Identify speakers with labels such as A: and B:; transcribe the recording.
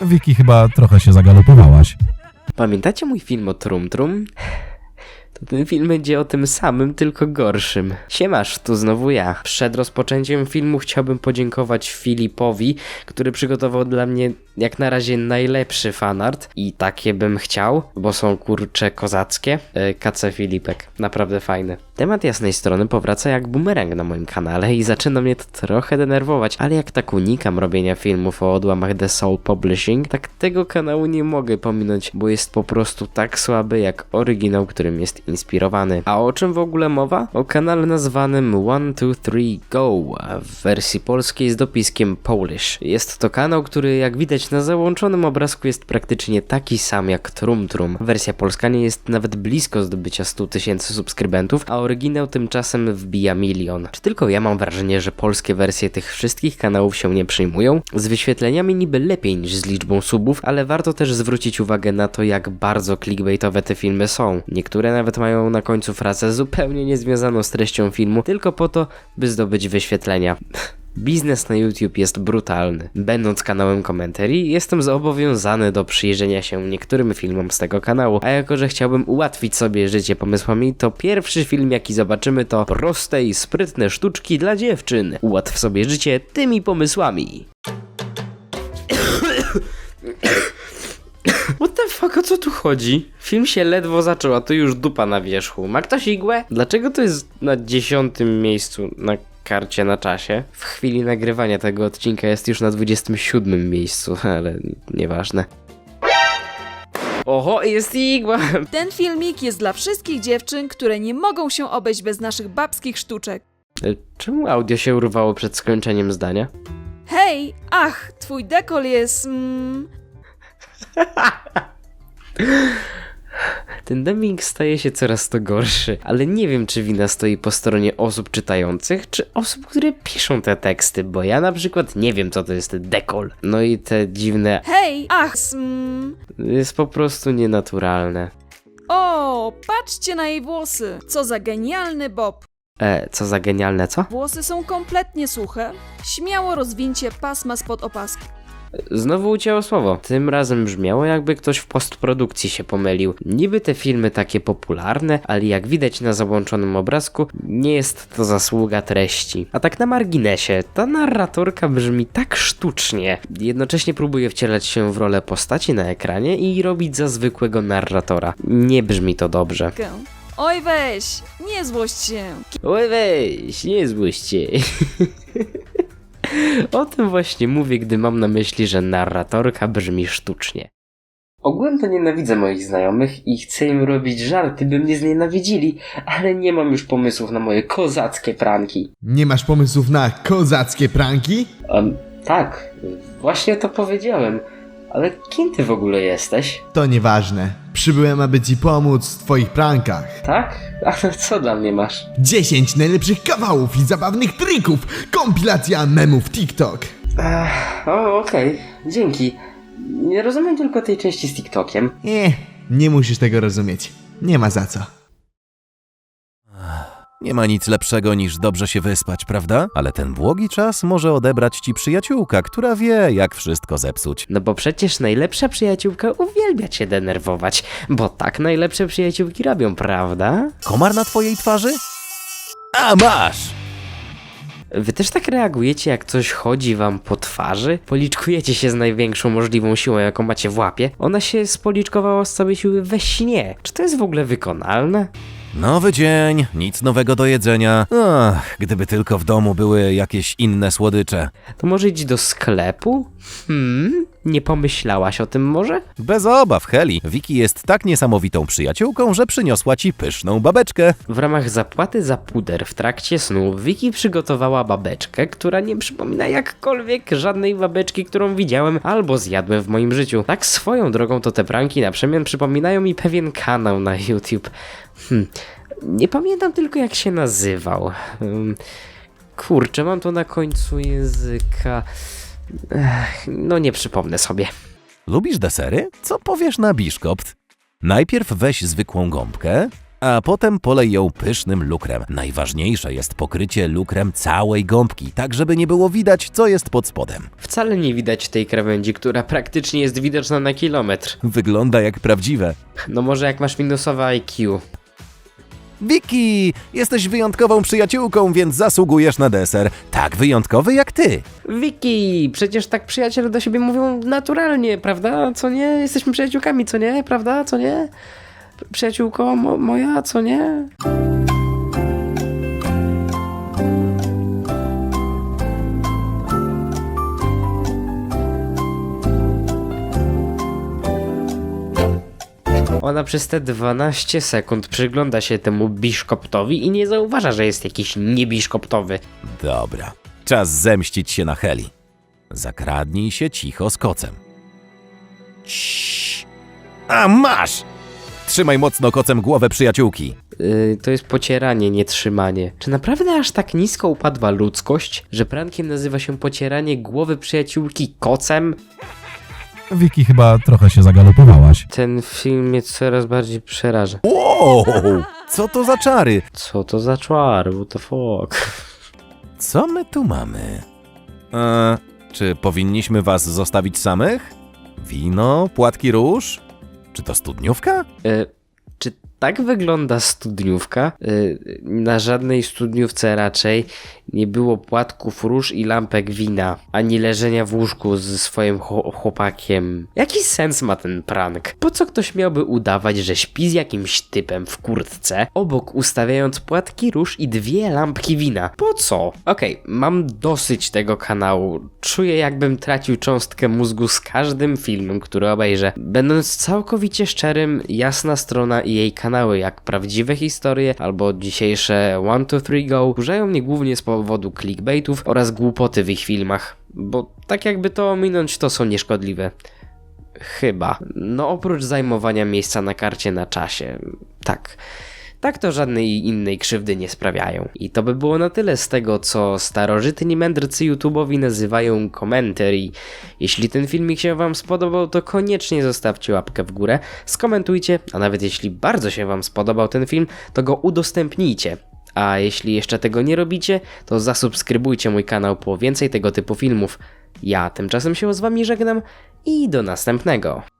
A: Wiki, chyba trochę się zagalopowałaś.
B: Pamiętacie mój film o Trum Trum? To ten film będzie o tym samym, tylko gorszym. Siemasz, tu znowu ja. Przed rozpoczęciem filmu chciałbym podziękować Filipowi, który przygotował dla mnie jak na razie najlepszy fanart i takie bym chciał, bo są kurcze kozackie. E, KC Filipek, naprawdę fajny. Temat jasnej strony powraca jak bumerang na moim kanale i zaczyna mnie to trochę denerwować, ale jak tak unikam robienia filmów o odłamach The Soul Publishing, tak tego kanału nie mogę pominąć, bo jest po prostu tak słaby jak oryginał, którym jest inspirowany. A o czym w ogóle mowa? O kanale nazwanym 123 Go, w wersji polskiej z dopiskiem Polish. Jest to kanał, który jak widać na załączonym obrazku jest praktycznie taki sam jak Trum Trum. Wersja polska nie jest nawet blisko zdobycia 100 tysięcy subskrybentów, a oryginał tymczasem wbija milion. Czy tylko ja mam wrażenie, że polskie wersje tych wszystkich kanałów się nie przyjmują? Z wyświetleniami niby lepiej niż z liczbą subów, ale warto też zwrócić uwagę na to, jak bardzo clickbaitowe te filmy są. Niektóre nawet mają na końcu frazę zupełnie niezwiązaną z treścią filmu, tylko po to, by zdobyć wyświetlenia. Biznes na YouTube jest brutalny. Będąc kanałem komentarii, jestem zobowiązany do przyjrzenia się niektórym filmom z tego kanału, a jako, że chciałbym ułatwić sobie życie pomysłami, to pierwszy film jaki zobaczymy to proste i sprytne sztuczki dla dziewczyn. Ułatw sobie życie tymi pomysłami. What the fuck, o co tu chodzi? Film się ledwo zaczął, a tu już dupa na wierzchu. Ma ktoś igłę? Dlaczego to jest na dziesiątym miejscu na karcie na czasie? W chwili nagrywania tego odcinka jest już na 27 miejscu, ale nieważne. Oho, jest igła!
C: Ten filmik jest dla wszystkich dziewczyn, które nie mogą się obejść bez naszych babskich sztuczek.
B: E, Czemu audio się urwało przed skończeniem zdania?
C: Hej, ach, twój dekol jest. Mm,
B: Ten dubbing staje się coraz to gorszy, ale nie wiem, czy wina stoi po stronie osób czytających, czy osób, które piszą te teksty, bo ja na przykład nie wiem, co to jest dekol. No i te dziwne
C: hej, ach, s- mm.
B: jest po prostu nienaturalne.
C: O, patrzcie na jej włosy. Co za genialny bob.
B: E, co za genialne, co?
C: Włosy są kompletnie suche. Śmiało rozwincie pasma spod opaski.
B: Znowu ucięło słowo. Tym razem brzmiało, jakby ktoś w postprodukcji się pomylił. Niby te filmy takie popularne, ale jak widać na załączonym obrazku, nie jest to zasługa treści. A tak na marginesie, ta narratorka brzmi tak sztucznie. Jednocześnie próbuje wcielać się w rolę postaci na ekranie i robić za zwykłego narratora. Nie brzmi to dobrze.
C: Oj weź, nie złość się.
B: Oj weź, nie złoście. o tym właśnie mówię, gdy mam na myśli, że narratorka brzmi sztucznie. To nienawidzę moich znajomych i chcę im robić żarty, by mnie znienawidzili, ale nie mam już pomysłów na moje kozackie pranki.
D: Nie masz pomysłów na kozackie pranki?
B: Um, tak, właśnie to powiedziałem. Ale kim ty w ogóle jesteś?
D: To nieważne. Przybyłem, aby ci pomóc w twoich prankach.
B: Tak? Ale co dla mnie masz?
D: 10 najlepszych kawałów i zabawnych trików. Kompilacja memów TikTok.
B: Ech, o, okej, dzięki. Nie rozumiem tylko tej części z TikTokiem.
D: Nie, nie musisz tego rozumieć. Nie ma za co.
E: Nie ma nic lepszego niż dobrze się wyspać, prawda? Ale ten błogi czas może odebrać ci przyjaciółka, która wie, jak wszystko zepsuć.
B: No bo przecież najlepsza przyjaciółka uwielbia cię denerwować, bo tak najlepsze przyjaciółki robią, prawda?
E: Komar na twojej twarzy? A masz!
B: Wy też tak reagujecie, jak coś chodzi wam po twarzy? Policzkujecie się z największą możliwą siłą, jaką macie w łapie? Ona się spoliczkowała z całej siły we śnie. Czy to jest w ogóle wykonalne?
E: Nowy dzień, nic nowego do jedzenia. Ach, gdyby tylko w domu były jakieś inne słodycze.
B: To może idź do sklepu? Hmm? Nie pomyślałaś o tym może?
E: Bez obaw, Heli. Wiki jest tak niesamowitą przyjaciółką, że przyniosła ci pyszną babeczkę.
B: W ramach zapłaty za puder w trakcie snu Wiki przygotowała babeczkę, która nie przypomina jakkolwiek żadnej babeczki, którą widziałem albo zjadłem w moim życiu. Tak swoją drogą to te pranki na przemian przypominają mi pewien kanał na YouTube. Hmm. Nie pamiętam tylko jak się nazywał. Kurczę, mam to na końcu języka. Ech, no nie przypomnę sobie.
E: Lubisz desery? Co powiesz na biszkopt? Najpierw weź zwykłą gąbkę, a potem polej ją pysznym lukrem. Najważniejsze jest pokrycie lukrem całej gąbki, tak żeby nie było widać, co jest pod spodem.
B: Wcale nie widać tej krawędzi, która praktycznie jest widoczna na kilometr.
E: Wygląda jak prawdziwe.
B: No może jak masz minusowe IQ.
E: Wiki, jesteś wyjątkową przyjaciółką, więc zasługujesz na deser. Tak wyjątkowy jak ty.
B: Wiki, przecież tak przyjaciele do siebie mówią naturalnie, prawda? Co nie? Jesteśmy przyjaciółkami, co nie? Prawda? Co nie? Przyjaciółko mo moja, co nie? Ona przez te 12 sekund przygląda się temu biszkoptowi i nie zauważa, że jest jakiś niebiszkoptowy.
E: Dobra, czas zemścić się na Heli. Zakradnij się cicho z kocem. Ciii. A masz! Trzymaj mocno kocem głowę przyjaciółki.
B: Yy, to jest pocieranie, nie trzymanie. Czy naprawdę aż tak nisko upadła ludzkość, że prankiem nazywa się pocieranie głowy przyjaciółki kocem?
A: Wiki, chyba trochę się zagalopowałaś.
B: Ten film mnie coraz bardziej przeraża.
E: Wow! Co to za czary?
B: Co to za czar? What the fuck?
E: Co my tu mamy? E, czy powinniśmy was zostawić samych? Wino, płatki róż? Czy to studniówka?
B: Czy tak wygląda studniówka? Yy, na żadnej studniówce raczej nie było płatków róż i lampek wina, ani leżenia w łóżku ze swoim chło- chłopakiem. Jaki sens ma ten prank? Po co ktoś miałby udawać, że śpi z jakimś typem w kurtce, obok ustawiając płatki róż i dwie lampki wina? Po co? Okej, mam dosyć tego kanału. Czuję jakbym tracił cząstkę mózgu z każdym filmem, który obejrzę. Będąc całkowicie szczerym, jasna strona i jej kanały, jak prawdziwe historie albo dzisiejsze 1 to 3 Go, wkurzają mnie głównie z powodu clickbaitów oraz głupoty w ich filmach. Bo tak jakby to ominąć, to są nieszkodliwe. Chyba. No oprócz zajmowania miejsca na karcie na czasie. Tak. Tak to żadnej innej krzywdy nie sprawiają. I to by było na tyle z tego, co starożytni mędrcy YouTube'owi nazywają commentary. Jeśli ten filmik się wam spodobał, to koniecznie zostawcie łapkę w górę, skomentujcie, a nawet jeśli bardzo się wam spodobał ten film, to go udostępnijcie. A jeśli jeszcze tego nie robicie, to zasubskrybujcie mój kanał po więcej tego typu filmów. Ja tymczasem się z wami żegnam i do następnego.